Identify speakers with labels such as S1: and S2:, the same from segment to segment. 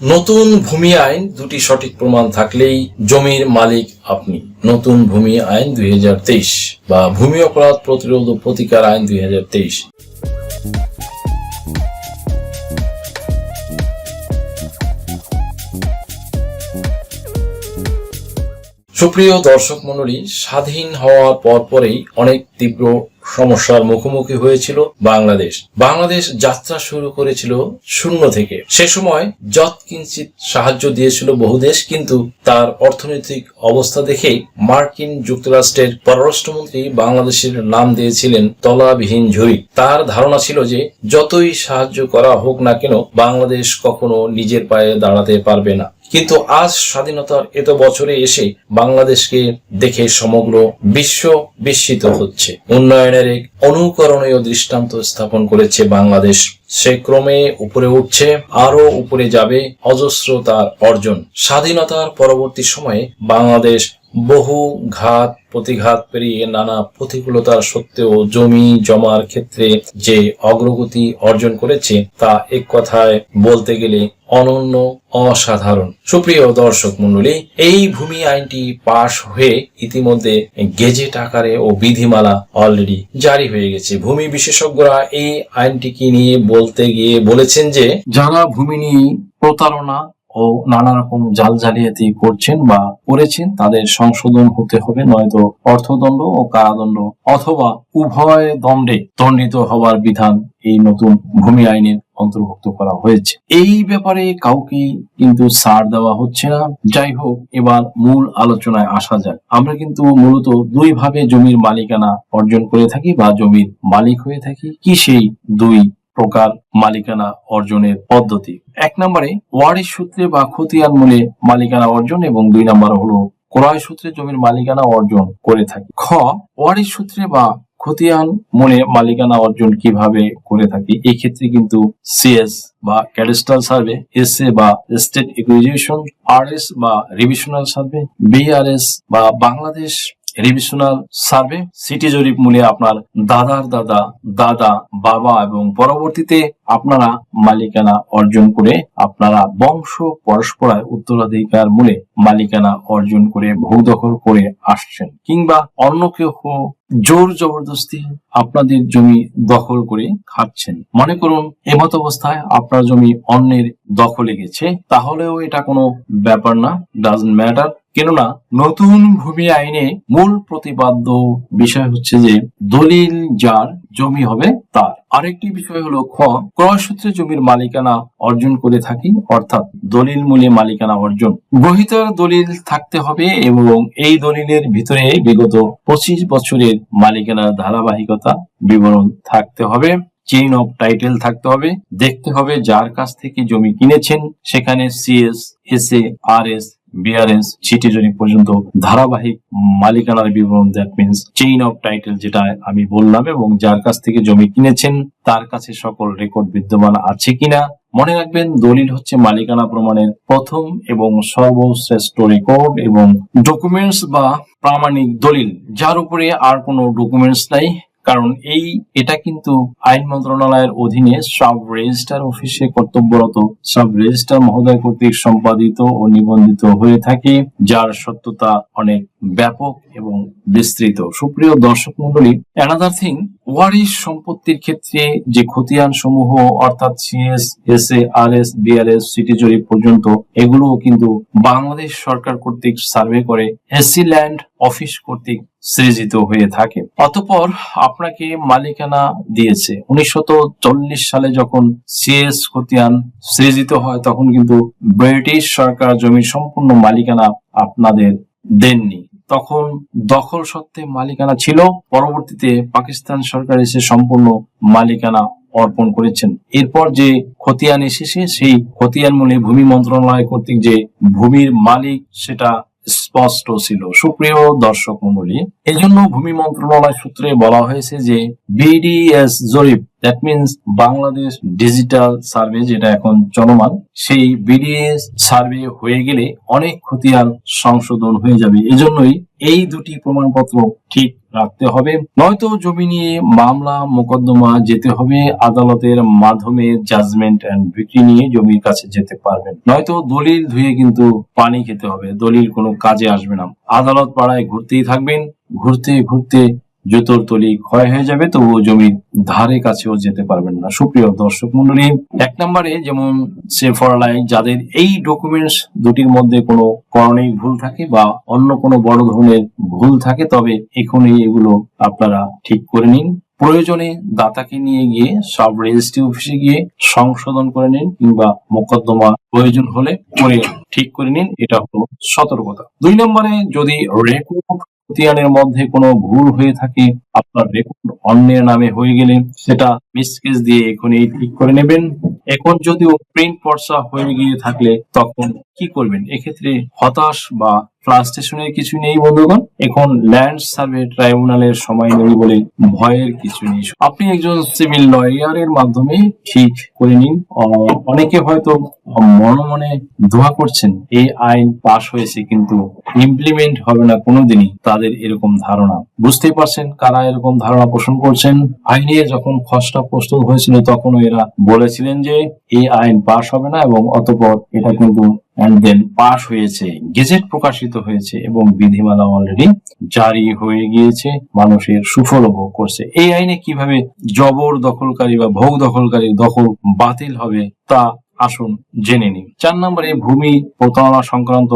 S1: নতুন ভূমি আইন দুটি সঠিক প্রমাণ থাকলেই জমির মালিক আপনি। নতুন ভূমি আইন দুই হাজার তেইশ বা ভূমি অপরাধ প্রতিরোধ ও প্রতিকার আইন দুই সুপ্রিয় দর্শক মণ্ডলী, স্বাধীন হওয়ার পর পরেই অনেক তীব্র সমস্যার মুখোমুখি হয়েছিল বাংলাদেশ। বাংলাদেশ যাত্রা শুরু করেছিল শূন্য থেকে। সে সময় যৎ কিঞ্চিত সাহায্য দিয়েছিল বহু দেশ, কিন্তু তার অর্থনৈতিক অবস্থা দেখেই মার্কিন যুক্তরাষ্ট্রের পররাষ্ট্রমন্ত্রী বাংলাদেশের নাম দিয়েছিলেন তলাবিহীন ঝুড়ি। তার ধারণা ছিল যে, যতই সাহায্য করা হোক না কেন, বাংলাদেশ কখনো নিজের পায়ে দাঁড়াতে পারবে না। কিন্তু আজ স্বাধীনতার এত বছরে এসে বাংলাদেশকে দেখে সমগ্র বিশ্ব বিস্মিত হচ্ছে। উন্নয়নের এক অনুকরণীয় দৃষ্টান্ত স্থাপন করেছে বাংলাদেশ। সে ক্রমে উপরে উঠছে আরও উপরে যাবে অজস্র তার অর্জন। স্বাধীনতার পরবর্তী সময়ে বাংলাদেশ বহু ঘাত, প্রতিঘাত পেরিয়ে নানা প্রতিকূলতার সত্ত্বেও জমি জমার ক্ষেত্রে যে অগ্রগতি অর্জন করেছে তা এক কথায় বলতে গেলে অনন্য, অসাধারণ। সুপ্রিয় দর্শক মণ্ডলী, এই ভূমি আইনটি পাশ হয়ে ইতিমধ্যে গেজেট আকারে ও বিধিমালা অলরেডি জারি হয়ে গেছে। ভূমি বিশেষজ্ঞরা এই আইনটিকে নিয়ে বলতে গিয়ে বলেছেন যে, যারা ভূমি নিয়ে প্রতারণা ও নানা রকম জাল জালিয়াতি করছেন বা করেছেন, তাদের সংশোধন হতে হবে, নয়তো অর্থদণ্ড ও কারাদণ্ড অথবা উভয় দণ্ডে দণ্ডিত হওয়ার বিধান এই নতুন ভূমি আইনের অন্তর্ভুক্ত করা হয়েছে। এই ব্যাপারে কাউকে কিন্তু ছাড় দেওয়া হচ্ছে না। যাই হোক, এবার মূল আলোচনায় আসা যাক। আমরা কিন্তু মূলত দুই ভাবে জমির মালিকানা অর্জন করে থাকি বা জমির মালিক হয়ে থাকি। কি সেই দুই প্রকার মালিকানা অর্জনের পদ্ধতি? এক নম্বরে, ওয়ারিশ সূত্রে বা খতিয়ান মূলে মালিকানা অর্জন এবং দুই নম্বর হলো ক্রয় সূত্রে জমির মালিকানা অর্জন করে থাকি। খ, ওয়ারিশ সূত্রে বা খতিয়ান, মনে মালিকানা অর্জন কীভাবে করে থাকি এই ক্ষেত্রে কিন্তু সিএস বা ক্যাডেস্ট্রাল সার্ভে এসএ বা স্টেট ইকুইজিশন আরএস বা রিভিশনাল সার্ভে বিআরএস বা বাংলাদেশ রিভিশনাল সার্ভে সিটি জরিপ মূলে আপনার দাদার দাদা দাদা বাবা এবং পরবর্তীতে আপনারা মালিকানা অর্জন করে আপনারা বংশ পরস্পরায় উত্তরাধিকার মূলে মালিকানা অর্জন করে ভূ দখল করে আসছেন কিংবা অন্য কেউ জোর জবরদস্তি আপনাদের জমি দখল করে খাচ্ছেন মনে করুন এমত অবস্থায় আপনার জমি অন্যের দখলে গেছে তাহলেও এটা কোনো ব্যাপার না ডাজন্ট ম্যাটার কেননা নতুন ভূমি আইনে মূল প্রতিপাদ্য বিষয় হচ্ছে যে দলিল যার জমি হবে তার। আরেকটি বিষয় হলো খ ক্রয় সূত্রে জমির মালিকানা অর্জন করে থাকি, অর্থাৎ দলিল মূল্যে মালিকানা অর্জন। গ্রহিতার দলিল থাকতে হবে এবং এই দলিলের ভিতরে বিগত পঁচিশ বছরের মালিকানার ধারাবাহিকতা বিবরণ থাকতে হবে চেইন অফ টাইটেল থাকতে হবে, দেখতে হবে যার কাছ থেকে জমি কিনেছেন, সেখানে CS S A R S BRS চিঠি জরিপ পর্যন্ত ধারাবাহিক মালিকানার বিবরণ that means chain of title যেটা আমি বললাম এবং যার কাছ থেকে জমি কিনেছেন, তার কাছে সকল রেকর্ড বিদ্যমান আছে কিনা? মনে রাখবেন, দলিল হচ্ছে মালিকানা প্রমাণের প্রথম এবং সর্বশ্রেষ্ঠ রেকর্ড এবং ডকুমেন্টস বা প্রামাণিক দলিল, যার উপরে আর কোনো ডকুমেন্টস নাই। কারণ এই, এটা কিন্তু আইন মন্ত্রণালয়ের অধীনে সাব রেজিস্টার অফিসে কর্তব্যরত। সাব রেজিস্টার মহোদয় কর্তৃক সম্পাদিত ও নিবন্ধিত হয়ে থাকে, যার সত্যতা অনেক ব্যাপক এবং বিস্তৃত। সুপ্রিয় দর্শক মন্ডলী অ্যানাদার থিং ওয়ারিশ সম্পত্তির ক্ষেত্রে যে খতিয়ান সমূহ অর্থাৎ CS S A R S BRS city জরিপ পর্যন্ত এগুলো কিন্তু বাংলাদেশ সরকার কর্তৃক সার্ভে করে এসি ল্যান্ড অফিস কর্তৃক সৃজিত হয়ে থাকে। অতপর আপনাকে মালিকানা দিয়েছে। উনিশশো চল্লিশ সালে যখন সিএস খতিয়ান সৃজিত হয়, তখন কিন্তু ব্রিটিশ সরকার জমির সম্পূর্ণ মালিকানা আপনাদের দেননি। তখন দখল সত্ত্বে মালিকানা ছিল, পরবর্তীতে পাকিস্তান সরকার এসে সম্পূর্ণ মালিকানা অর্পণ করেছেন। এরপর যে খতিয়ান এসেছে, সেই খতিয়ান মূলে ভূমি মন্ত্রণালয় কর্তৃক যে ভূমির মালিক, সেটা স্পষ্ট ছিল। সুপ্রিয় দর্শক মন্ডলী এই জন্য ভূমি মন্ত্রণালয় সূত্রে বলা হয়েছে যে বিডিএস জরিপ that means Bangladesh digital survey যেটা এখন চলমান, সেই বিডিএস সার্ভে হয়ে গেলে অনেক খতিয়ান সংশোধন হয়ে যাবে। এজন্যই এই দুটি প্রমাণপত্র ঠিক রাখতে হবে। নয়তো জমি নিয়ে মামলা, মোকদ্দমা যেতে হবে, আদালতের মাধ্যমে জাজমেন্ট অ্যান্ড বিক্রি নিয়ে জমির কাছে যেতে পারবেন। নয়তো দলিল ধুয়ে কিন্তু পানি খেতে হবে, দলিল কোনো কাজে আসবে না। আদালত পাড়ায় ঘুরতেই থাকবেন, ঘুরতে ঘুরতে জুতোর তলি ক্ষয় হয়ে যাবে, তবুও জমির ধারে কাছেও যেতে পারবেন না। সুপ্রিয় দর্শক মন্ডলী এক নম্বরে যেমন সে ফরালাই যাদের এই ডকুমেন্টস দুটির মধ্যে কোনো করণেই ভুল থাকে বা অন্য কোনো বড় ধরনের ভুল থাকে, তবে এখনই এগুলো আপনারা ঠিক করে নিন। প্রয়োজনে দাতাকে নিয়ে গিয়ে, সব রেজিস্ট্রি অফিসে গিয়ে সংশোধন করে নিন কিংবা মোকদ্দমা প্রয়োজন হলে করে ঠিক করে নিন, এটা হলো সতর্কতা। দুই নম্বরে যদি রেকর্ড খতিয়ানের মধ্যে কোনো ভুল হয়ে থাকে, আপনার রেকর্ড অন্যের নামে হয়ে গেলে সেটা মিসকেস দিয়ে এখনই ঠিক করে নেবেন। এখন যদিও প্রিন্ট পর্সা হয়ে গিয়ে থাকলে তখন কি করবেন? এক্ষেত্রে হতাশ বা ফ্লাস্ট্রেশনের কিছু নেই, বন্ধুগণ। এখন ল্যান্ড সার্ভে ট্রাইব্যুনালের সময় নেই বলে ভয়ের কিছু নেই। আপনি একজন সিভিল লয়ারের মাধ্যমে ঠিক করে নিন। অনেকে হয়তো মনে মনে দোয়া করছেন এই আইন পাশ হয়েছে কিন্তু ইমপ্লিমেন্ট হবে না কোনোদিনই। তাদের এরকম ধারণা। বুঝতেই পারছেন কারা এরকম ধারণা পোষণ করছেন? আইনে যখন খসড়া প্রস্তুত হয়েছিল তখন এরা বলেছিলেন যে এই আইন পাশ হবে না এবং অতপর এটা কিন্তু অ্যান্ড দেন পাশ হয়েছে গেজেট প্রকাশিত হয়েছে এবং বিধিমালা অলরেডি জারি হয়ে গিয়েছে, মানুষের সুফল ভোগ করছে। এই আইনে কীভাবে জবর দখলকারী বা ভোগ দখলকারীর দখল বাতিল হবে তা আসুন জেনে নিন চার নম্বরে ভূমি প্রতারণা সংক্রান্ত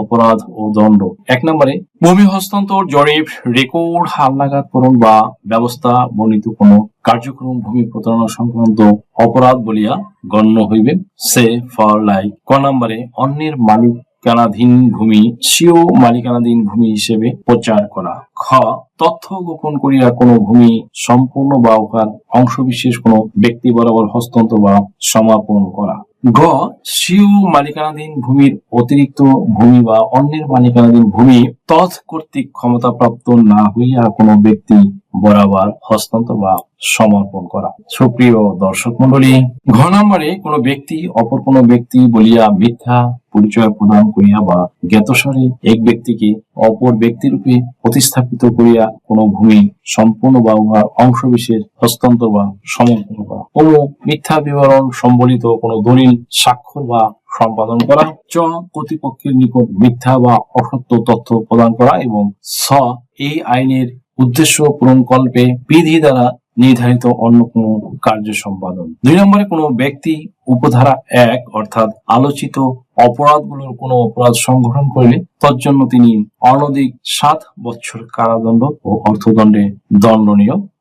S1: অপরাধ ও দণ্ড। এক নম্বরে ভূমি হস্তান্তর, জরিপ রেকর্ড হালনাগাদকরণ বা ব্যবস্থা বর্ণিত কোনো কার্যক্রম, ভূমি প্রতারণা সংক্রান্ত অপরাধ বলিয়া গণ্য হইবে সে ফর লাই। ক নম্বরে, অন্যের মালিক মালিকানাধীন ভূমি, স্বীয় মালিকানাধীন ভূমি হিসেবে প্রচার করা। খ, তথ্য গোপন করিয়া কোনো ভূমি সম্পূর্ণ বা উহার অংশবিশেষ কোনো ব্যক্তি বরাবর হস্তান্তর বা সমাপন করা। গ সিউ মালিকানাধীন ভূমির অতিরিক্ত ভূমি বা অন্যের মালিকানাধীন ভূমি তৎ কর্তৃক ক্ষমতাপ্রাপ্ত না হইয়া কোনো ব্যক্তি বরাবর হস্তান্তর বা সমর্পণ করা। সুপ্রিয় দর্শক মন্ডলী ঘ নম্বরে কোনো ব্যক্তি, অপর কোনো ব্যক্তি বলিয়া মিথ্যা পরিচয় প্রদান করিয়া বা জ্ঞাতসারে এক ব্যক্তিকে অপর ব্যক্তিরূপে প্রতিস্থাপিত করিয়া কোন ভূমি সম্পূর্ণ বা উহার অংশবিশেষ হস্তান্তর বা সমর্পণ করা। কোনো মিথ্যা বিবরণ সম্বলিত কোন দলিল, স্বাক্ষর বা সম্পাদন করা, চ, কর্তৃপক্ষের নিকট মিথ্যা বা অসত্য তথ্য প্রদান করা এবং স, এই আইনের উদ্দেশ্য পূরণকল্পে বিধি দ্বারা নির্ধারিত অন্য কোনো কার্য সম্পাদন। দুই নম্বরে কোনো ব্যক্তি উপধারা এক, অর্থাৎ আলোচিত অপরাধগুলোর কোনো অপরাধ সংগঠন করলে তার জন্য তিনি অনধিক সাত বছর কারাদণ্ড ও অর্থদণ্ডে দণ্ডনীয়